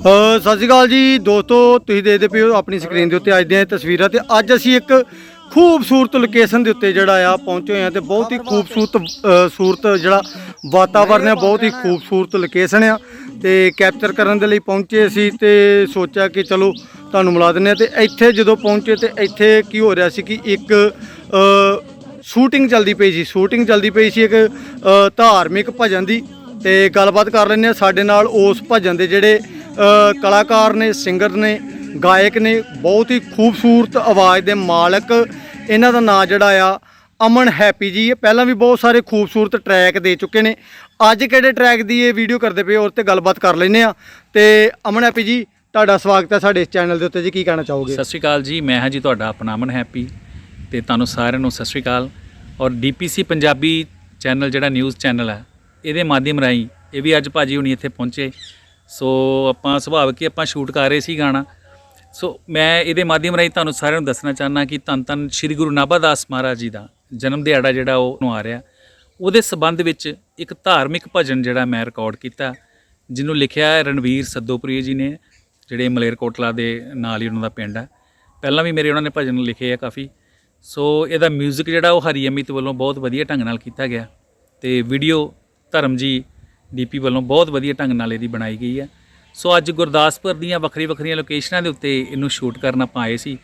ਸਤਿ ਸ਼੍ਰੀ ਅਕਾਲ ਜੀ। ਦੋਸਤੋ, ਤੁਸੀਂ ਦੇਖਦੇ ਪਏ ਹੋ ਆਪਣੀ ਸਕਰੀਨ ਦੇ ਉੱਤੇ ਅੱਜ ਦੀਆਂ ਇਹ ਤਸਵੀਰਾਂ ਤੇ ਅੱਜ ਅਸੀਂ ਇੱਕ ਖੂਬਸੂਰਤ ਲੋਕੇਸ਼ਨ ਦੇ ਉੱਤੇ ਜਿਹੜਾ ਆ ਪਹੁੰਚੇ ਹੋਏ ਆ ਤੇ ਬਹੁਤ ਹੀ ਖੂਬਸੂਰਤ ਸੂਰਤ ਜਿਹੜਾ ਵਾਤਾਵਰਨ ਹੈ ਬਹੁਤ ਹੀ ਖੂਬਸੂਰਤ ਲੋਕੇਸ਼ਨ ਆ ਤੇ ਕੈਪਚਰ ਕਰਨ ਦੇ ਲਈ ਪਹੁੰਚੇ ਸੀ ਤੇ ਸੋਚਿਆ ਕਿ ਚਲੋ ਤੁਹਾਨੂੰ ਮਿਲਾ ਦਿੰਦੇ ਆ ਤੇ ਇੱਥੇ ਜਦੋਂ ਪਹੁੰਚੇ ਤੇ ਇੱਥੇ ਕੀ ਹੋ ਰਿਹਾ ਸੀ ਕਿ ਇੱਕ ਸ਼ੂਟਿੰਗ ਚੱਲਦੀ ਪਈ ਸੀ। ਸ਼ੂਟਿੰਗ ਚੱਲਦੀ ਪਈ ਸੀ ਇੱਕ ਧਾਰਮਿਕ ਭਜਨ ਦੀ ਤੇ ਗੱਲਬਾਤ ਕਰ ਲੈਂਦੇ ਆ ਸਾਡੇ ਨਾਲ ਉਸ ਭਜਨ ਦੇ ਜਿਹੜੇ ਕਲਾਕਾਰ ਨੇ ਸਿੰਗਰ ਨੇ, ਗਾਇਕ ਨੇ ਬਹੁਤ ਹੀ ਖੂਬਸੂਰਤ ਆਵਾਜ਼ ਦੇ ਮਾਲਕ ਇਹਨਾਂ ਦਾ ਨਾਂ ਜਿਹੜਾ ਆ, ਅਮਨ ਹੈਪੀ ਜੀ। ਇਹ ਪਹਿਲਾਂ ਵੀ ਬਹੁਤ ਸਾਰੇ ਖੂਬਸੂਰਤ ਟਰੈਕ ਦੇ ਚੁੱਕੇ ਨੇ। ਅੱਜ ਕਿਹੜੇ ਟਰੈਕ ਦੀ ਇਹ ਵੀਡੀਓ ਕਰਦੇ ਪਏ ਔਰ ਤੇ ਗੱਲਬਾਤ ਕਰ ਲੈਂਦੇ ਆ ਤੇ ਅਮਨ ਹੈਪੀ ਜੀ, ਤੁਹਾਡਾ ਸਵਾਗਤ ਹੈ ਸਾਡੇ ਇਸ ਚੈਨਲ ਦੇ ਉੱਤੇ ਜੀ। ਕੀ ਕਹਿਣਾ ਚਾਹੋਗੇ? ਸਤਿ ਸ਼੍ਰੀ ਅਕਾਲ ਜੀ, ਮੈਂ ਹਾਂ ਜੀ ਤੁਹਾਡਾ, ਆਪਣਾ ਅਮਨ ਹੈਪੀ। ਤੇ ਤੁਹਾਨੂੰ ਸਾਰਿਆਂ ਨੂੰ ਸਤਿ ਸ਼੍ਰੀ ਅਕਾਲ। ਔਰ ਡੀਪੀਸੀ ਪੰਜਾਬੀ ਚੈਨਲ ਜਿਹੜਾ ਨਿਊਜ਼ ਚੈਨਲ ਹੈ, ਇਹਦੇ ਮਾਧਿਅਮ ਰਾਹੀਂ ਇਹ ਵੀ ਅੱਜ ਭਾਜੀ ਹੁਣੀ ਇੱਥੇ ਪਹੁੰਚੇ। ਸੋ ਆਪਾਂ ਸੁਭਾਵਿਕ ਕਿ ਆਪਾਂ ਸ਼ੂਟ ਕਰ ਰਹੇ ਸੀ ਗਾਣਾ। ਸੋ ਮੈਂ ਇਹਦੇ ਮਾਧਿਅਮ ਰਾਹੀਂ ਤੁਹਾਨੂੰ ਸਾਰਿਆਂ ਨੂੰ ਦੱਸਣਾ ਚਾਹਨਾ ਕਿ ਧੰਨ ਧੰਨ ਸ੍ਰੀ ਗੁਰੂ ਨਾਭਾ ਦਾਸ ਮਹਾਰਾਜ ਜੀ ਦਾ ਜਨਮ ਦਿਹਾੜਾ ਜਿਹੜਾ ਉਹ ਨੂੰ ਆ ਰਿਹਾ। ਉਹਦੇ ਸਬੰਧ ਵਿੱਚ ਇੱਕ ਧਾਰਮਿਕ ਭਜਨ ਜਿਹੜਾ ਮੈਂ ਰਿਕਾਰਡ ਕੀਤਾ, ਜਿਹਨੂੰ ਲਿਖਿਆ ਹੈ ਰਣਵੀਰ ਸੱਦੋਪੁਰੀ ਜੀ ਨੇ, ਜਿਹੜੇ ਮਲੇਰਕੋਟਲਾ ਦੇ ਨਾਲ ਹੀ ਉਹਨਾਂ ਦਾ ਪਿੰਡ ਹੈ। ਪਹਿਲਾਂ ਵੀ ਮੇਰੇ ਉਹਨਾਂ ਨੇ ਭਜਨ ਲਿਖੇ ਆ ਕਾਫੀ। ਸੋ ਇਹਦਾ 뮤직 ਜਿਹੜਾ ਉਹ ਹਰੀ ਅਮਿਤ ਵੱਲੋਂ ਬਹੁਤ ਵਧੀਆ ਢੰਗ ਨਾਲ ਕੀਤਾ ਗਿਆ। ਤੇ ਵੀਡੀਓ ਧਰਮ ਜੀ ਡੀਪੀ ਵੱਲੋਂ ਬਹੁਤ ਵਧੀਆ ਢੰਗ ਨਾਲ ਇਹਦੀ ਬਣਾਈ ਗਈ ਹੈ। ਸੋ ਅੱਜ ਗੁਰਦਾਸਪੁਰ ਦੀਆਂ ਵੱਖਰੀ ਵੱਖਰੀਆਂ ਲੋਕੇਸ਼ਨਾਂ ਦੇ ਉੱਤੇ ਇਹਨੂੰ ਸ਼ੂਟ ਕਰਨ ਆਪਾਂ ਆਏ ਸੀ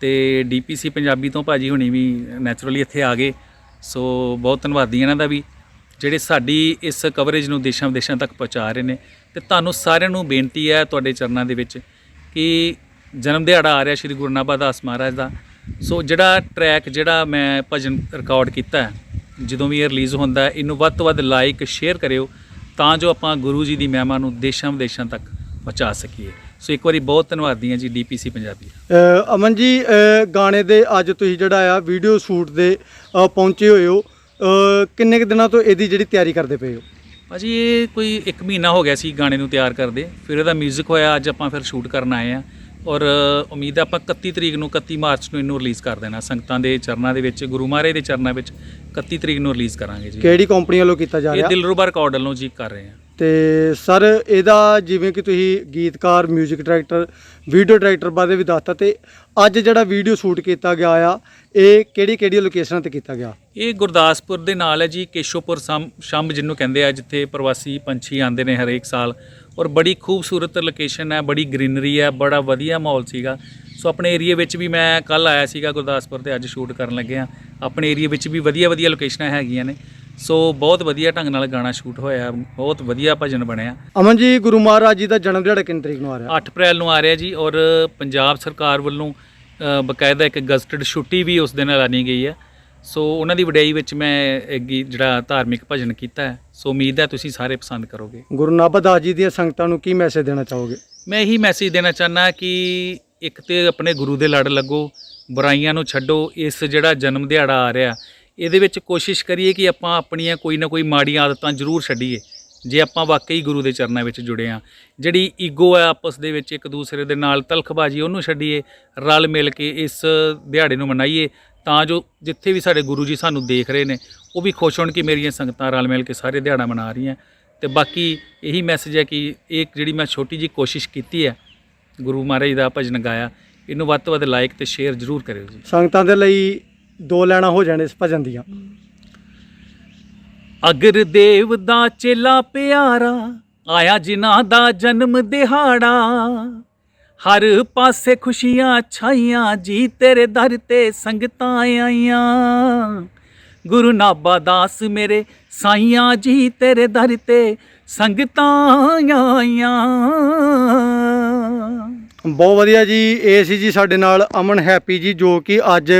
ਤੇ ਡੀਪੀਸੀ ਪੰਜਾਬੀ ਤੋਂ ਭਾਜੀ ਹੁਣੀ ਵੀ ਨੈਚੁਰਲੀ ਇੱਥੇ ਆ ਗਏ। ਸੋ ਬਹੁਤ ਧੰਨਵਾਦੀ ਇਹਨਾਂ ਦਾ ਵੀ, ਜਿਹੜੇ ਸਾਡੀ ਇਸ ਕਵਰੇਜ ਨੂੰ ਦੇਸ਼ਾਂ ਵਿਦੇਸ਼ਾਂ ਤੱਕ ਪਹੁੰਚਾ ਰਹੇ ਨੇ। ਤੇ ਤੁਹਾਨੂੰ ਸਾਰਿਆਂ ਨੂੰ ਬੇਨਤੀ ਹੈ ਤੁਹਾਡੇ ਚਰਨਾਂ ਦੇ ਵਿੱਚ ਕਿ ਜਨਮ ਦਿਹਾੜਾ ਆ ਰਿਹਾ ਸ਼੍ਰੀ ਗੁਰੂ ਨਾਭਾ ਦਾਸ ਮਹਾਰਾਜ ਦਾ। ਸੋ ਜਿਹੜਾ ਟਰੈਕ ਜਿਹੜਾ ਮੈਂ ਭਜਨ ਰਿਕਾਰਡ ਕੀਤਾ ਜਦੋਂ ਵੀ ਇਹ ਰਿਲੀਜ਼ ਹੁੰਦਾ ਇਹਨੂੰ ਵੱਧ ਤੋਂ ਵੱਧ ਲਾਈਕ ਸ਼ੇਅਰ ਕਰਿਓ। ਤਾਂ ਜੋ ਆਪਾਂ ਗੁਰੂ ਜੀ ਦੀ ਮਹਿਮਾ ਨੂੰ ਦੇਸ਼ਾਂ ਵਿਦੇਸ਼ਾਂ ਤੱਕ ਪਹੁੰਚਾ ਸਕੀਏ। ਸੋ ਇੱਕ ਵਾਰੀ ਬਹੁਤ ਧੰਨਵਾਦੀ ਹਾਂ ਜੀ ਡੀਪੀਸੀ ਪੰਜਾਬੀ। ਅਮਨ ਜੀ ਗਾਣੇ ਦੇ ਅੱਜ ਤੁਸੀਂ ਜਿਹੜਾ ਆ ਵੀਡੀਓ ਸ਼ੂਟ ਦੇ ਪਹੁੰਚੇ ਹੋਏ ਹੋ। ਕਿੰਨੇ ਕੁ ਦਿਨਾਂ ਤੋਂ ਇਹਦੀ ਜਿਹੜੀ ਤਿਆਰੀ ਕਰਦੇ ਪਏ ਹੋ? ਭਾਜੀ ਇਹ ਕੋਈ 1 ਮਹੀਨਾ ਹੋ ਗਿਆ ਸੀ ਗਾਣੇ ਨੂੰ ਤਿਆਰ ਕਰਦੇ। ਫਿਰ ਇਹਦਾ 뮤직 ਹੋਇਆ ਅੱਜ ਆਪਾਂ ਫਿਰ ਸ਼ੂਟ ਕਰਨ ਆਏ ਆ। ਔਰ ਉਮੀਦ ਹੈ ਆਪਾਂ 31 ਤਰੀਕ ਨੂੰ 31 ਮਾਰਚ ਨੂੰ ਇਹਨੂੰ ਰਿਲੀਜ਼ ਕਰ ਦੇਣਾ। ਸੰਗਤਾਂ ਦੇ ਚਰਨਾਂ ਦੇ ਵਿੱਚ ਗੁਰੂ ਮਹਾਰਾਜ ਦੇ ਚਰਨਾਂ ਵਿੱਚ 31 ਤਰੀਕ ਨੂੰ ਰਿਲੀਜ਼ ਕਰਾਂਗੇ ਜੀ। ਕਿਹੜੀ ਕੰਪਨੀ ਵੱਲੋਂ ਕੀਤਾ ਜਾ ਇਹ ਰਿਹਾ? ਦਿਲਰੂਬਾ ਰਿਕਾਰਡ ਵੱਲੋਂ ਜੀ ਕਰ ਰਹੇ ਆ ਤੇ ਸਰ ਇਹਦਾ ਜਿਵੇਂ ਕਿ ਤੁਸੀਂ ਗੀਤਕਾਰ 뮤직 ਡਾਇਰੈਕਟਰ ਵੀਡੀਓ ਡਾਇਰੈਕਟਰ ਬਾਰੇ ਵੀ ਦੱਸਤਾ ਤੇ ਅੱਜ ਜਿਹੜਾ ਵੀਡੀਓ ਸ਼ੂਟ ਕੀਤਾ ਗਿਆ ਆ ਇਹ ਕਿਹੜੀ ਕਿਹੜੀ ਲੋਕੇਸ਼ਨਾਂ ਤੇ ਕੀਤਾ ਗਿਆ? ਇਹ ਗੁਰਦਾਸਪੁਰ ਦੇ ਨਾਲ ਹੈ ਜੀ ਕੇਸ਼ੋਪੁਰ ਸਮ- ਸ਼ੰਭ ਜਿਹਨੂੰ ਕਹਿੰਦੇ ਆ ਜਿੱਥੇ ਪ੍ਰਵਾਸੀ ਪੰਛੀ ਆਉਂਦੇ ਨੇ ਹਰੇਕ ਸਾਲ। ਔਰ ਬੜੀ ਖੂਬਸੂਰਤ ਲੋਕੇਸ਼ਨ ਹੈ ਬੜੀ ਗ੍ਰੀਨਰੀ ਹੈ ਬੜਾ ਵਧੀਆ ਮਾਹੌਲ ਸੀਗਾ। ਸੋ ਆਪਣੇ ਏਰੀਆ ਵਿੱਚ ਵੀ ਮੈਂ ਕੱਲ ਆਇਆ ਸੀਗਾ ਗੁਰਦਾਸਪੁਰ ਤੇ ਅੱਜ ਸ਼ੂਟ ਕਰਨ ਲੱਗੇ ਆ ਆਪਣੇ ਏਰੀਆ ਵਿੱਚ ਵੀ ਵਧੀਆ ਵਧੀਆ ਲੋਕੇਸ਼ਨਾਂ ਹੈਗੀਆਂ ਨੇ। ਸੋ ਬਹੁਤ ਵਧੀਆ ਢੰਗ ਨਾਲ ਗਾਣਾ ਸ਼ੂਟ ਹੋਇਆ ਬਹੁਤ ਵਧੀਆ ਭਜਨ ਬਣਿਆ। ਅਮਨ ਜੀ ਗੁਰੂ ਮਹਾਰਾਜ ਜੀ ਦਾ ਜਨਮ ਦਿਹਾੜਾ ਕਿੰਨੀ ਤਰੀਕ ਨੂੰ ਆ ਰਿਹਾ? 8 ਅਪ੍ਰੈਲ ਨੂੰ ਆ ਰਿਹਾ ਜੀ ਔਰ ਪੰਜਾਬ ਸਰਕਾਰ ਵੱਲੋਂ ਬਕਾਇਦਾ ਇੱਕ ਗਜ਼ਟਡ ਛੁੱਟੀ ਵੀ ਉਸ ਦਿਨ ਐਲਾਨੀ ਗਈ ਹੈ। ਸੋ ਉਹਨਾਂ ਦੀ ਵਡਿਆਈ ਵਿੱਚ ਮੈਂ ਇੱਕ ਜਿਹੜਾ ਧਾਰਮਿਕ ਭਜਨ ਕੀਤਾ ਹੈ ਸੋ ਉਮੀਦ ਹੈ ਤੁਸੀਂ ਸਾਰੇ ਪਸੰਦ ਕਰੋਗੇ। ਗੁਰੂ ਨਾਭਾ ਦਾਸ ਜੀ ਦੀਆਂ ਸੰਗਤਾਂ ਨੂੰ ਕੀ ਮੈਸੇਜ ਦੇਣਾ ਚਾਹੋਗੇ? ਮੈਂ ਇਹੀ ਮੈਸੇਜ ਦੇਣਾ ਚਾਹਨਾ ਕਿ ਇੱਕ ਤੇ ਆਪਣੇ ਗੁਰੂ ਦੇ ਲੜ ਲੱਗੋ ਬੁਰਾਈਆਂ ਨੂੰ ਛੱਡੋ ਇਸ ਜਿਹੜਾ ਜਨਮ ਦਿਹਾੜਾ ਆ ਰਿਹਾ ਇਹਦੇ ਵਿੱਚ ਕੋਸ਼ਿਸ਼ ਕਰੀਏ ਕਿ ਆਪਾਂ ਆਪਣੀਆਂ ਕੋਈ ਨਾ ਕੋਈ ਮਾੜੀਆਂ ਆਦਤਾਂ ਜ਼ਰੂਰ ਛੱਡੀਏ ਜੇ ਆਪਾਂ ਵਾਕਈ ਗੁਰੂ ਦੇ ਚਰਨਾਂ ਵਿੱਚ ਜੁੜੇ ਆ ਜਿਹੜੀ ਈਗੋ ਹੈ ਆਪਸ ਦੇ ਵਿੱਚ ਇੱਕ ਦੂਸਰੇ ਦੇ ਨਾਲ ਤਲਖਬਾਜੀ ਉਹਨੂੰ ਛੱਡੀਏ ਰਲ ਮਿਲ ਕੇ ਇਸ ਦਿਹਾੜੇ ਨੂੰ ਮਨਾਈਏ ਤਾਂ ਜੋ ਜਿੱਥੇ ਵੀ ਸਾਡੇ ਗੁਰੂ ਜੀ ਸਾਨੂੰ ਦੇਖ ਰਹੇ ਨੇ ਉਹ ਵੀ ਖੁਸ਼ ਹੋਣ ਕਿ ਮੇਰੀਆਂ ਸੰਗਤਾਂ ਰਲ ਮਿਲ ਕੇ ਸਾਰੇ ਦਿਹਾੜਾ ਮਨਾ ਰਹੀਆਂ। ਤੇ ਬਾਕੀ ਇਹੀ ਮੈਸੇਜ ਹੈ ਕਿ ਇਹ ਜਿਹੜੀ ਮੈਂ ਛੋਟੀ ਜੀ ਕੋਸ਼ਿਸ਼ ਕੀਤੀ ਹੈ ਗੁਰੂ ਮਹਾਰਾਜ ਦਾ ਭਜਨ ਗਾਇਆ ਇਹਨੂੰ ਵੱਧ ਤੋਂ ਵੱਧ ਲਾਈਕ ਤੇ ਸ਼ੇਅਰ ਜ਼ਰੂਰ ਕਰਿਓ ਜੀ। ਸੰਗਤਾਂ ਦੇ ਲਈ ਦੋ ਲੈਣਾ ਹੋ ਜਾਣ ਇਸ ਭਜਨ ਦੀਆਂ। ਅਗਰ ਦੇਵ ਦਾ ਚੇਲਾ ਪਿਆਰਾ ਆਇਆ ਜਿਨ੍ਹਾਂ ਦਾ ਜਨਮ ਦਿਹਾੜਾ ਹਰ ਪਾਸੇ ਖੁਸ਼ੀਆਂ ਛਾਈਆਂ ਜੀ, ਤੇਰੇ ਦਰ ਤੇ ਸੰਗਤਾਂ ਆਈਆਂ। ਗੁਰੂ ਨਾਭਾ ਦਾਸ ਮੇਰੇ ਸਾਈਆਂ ਜੀ, ਤੇਰੇ ਦਰ ਤੇ ਸੰਗਤਾਂ ਆਈਆਂ। ਬਹੁਤ ਵਧੀਆ ਜੀ, ਇਹ ਸੀ ਜੀ ਸਾਡੇ ਨਾਲ ਅਮਨ ਹੈਪੀ ਜੀ, ਜੋ ਕਿ ਅੱਜ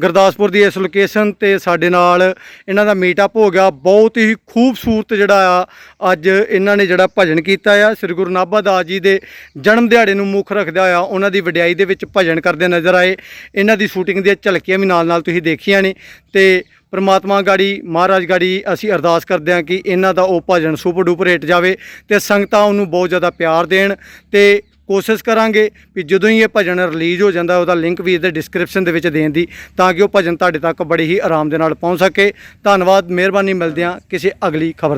ਗੁਰਦਾਸਪੁਰ ਦੀ ਇਸ ਲੋਕੇਸ਼ਨ ਤੇ ਸਾਡੇ ਨਾਲ ਇਹਨਾਂ ਦਾ ਮੀਟਅਪ ਹੋ ਗਿਆ। ਬਹੁਤ ਹੀ ਖੂਬਸੂਰਤ ਜਿਹੜਾ ਆ, ਅੱਜ ਇਹਨਾਂ ਨੇ ਜਿਹੜਾ ਭਜਨ ਕੀਤਾ ਆ, ਸ੍ਰੀ ਗੁਰੂ ਨਾਭਾ ਦਾਸ ਜੀ ਦੇ ਜਨਮ ਦਿਹਾੜੇ ਨੂੰ ਮੁੱਖ ਰੱਖਦਾ ਹੋਇਆ ਉਹਨਾਂ ਦੀ ਵਡਿਆਈ ਦੇ ਵਿੱਚ ਭਜਨ ਕਰਦੇ ਨਜ਼ਰ ਆਏ। ਇਹਨਾਂ ਦੀ ਸ਼ੂਟਿੰਗ ਦੀਆਂ ਝਲਕੀਆਂ ਵੀ ਨਾਲ ਨਾਲ ਤੁਸੀਂ ਦੇਖੀਆਂ ਨੇ ਤੇ ਪਰਮਾਤਮਾ ਗਾੜੀ, ਮਹਾਰਾਜ ਗਾੜੀ ਅਸੀਂ ਅਰਦਾਸ ਕਰਦੇ ਹਾਂ ਕਿ ਇਹਨਾਂ ਦਾ ਉਹ ਭਜਨ ਸੁਪਰ ਡੂਪਰ ਹਿੱਟ ਜਾਵੇ ਤੇ ਸੰਗਤਾਂ ਉਹਨੂੰ ਬਹੁਤ ਜ਼ਿਆਦਾ ਪਿਆਰ ਦੇਣ ਤੇ ਕੋਸ਼ਿਸ਼ ਕਰਾਂਗੇ ਵੀ ਜਦੋਂ ਹੀ ਇਹ ਭਜਨ ਰਿਲੀਜ਼ ਹੋ ਜਾਂਦਾ, ਉਹਦਾ ਲਿੰਕ ਵੀ ਇਹਦੇ ਡਿਸਕ੍ਰਿਪਸ਼ਨ ਦੇ ਵਿੱਚ ਦੇਣ ਦੀ, ਤਾਂ ਕਿ ਉਹ ਭਜਨ ਤੁਹਾਡੇ ਤੱਕ ਬੜੀ ਹੀ ਆਰਾਮ ਦੇ ਨਾਲ ਪਹੁੰਚ ਸਕੇ। ਧੰਨਵਾਦ, ਮਿਹਰਬਾਨੀ, ਮਿਲਦੇ ਹਾਂ ਕਿਸੇ ਅਗਲੀ ਖਬਰ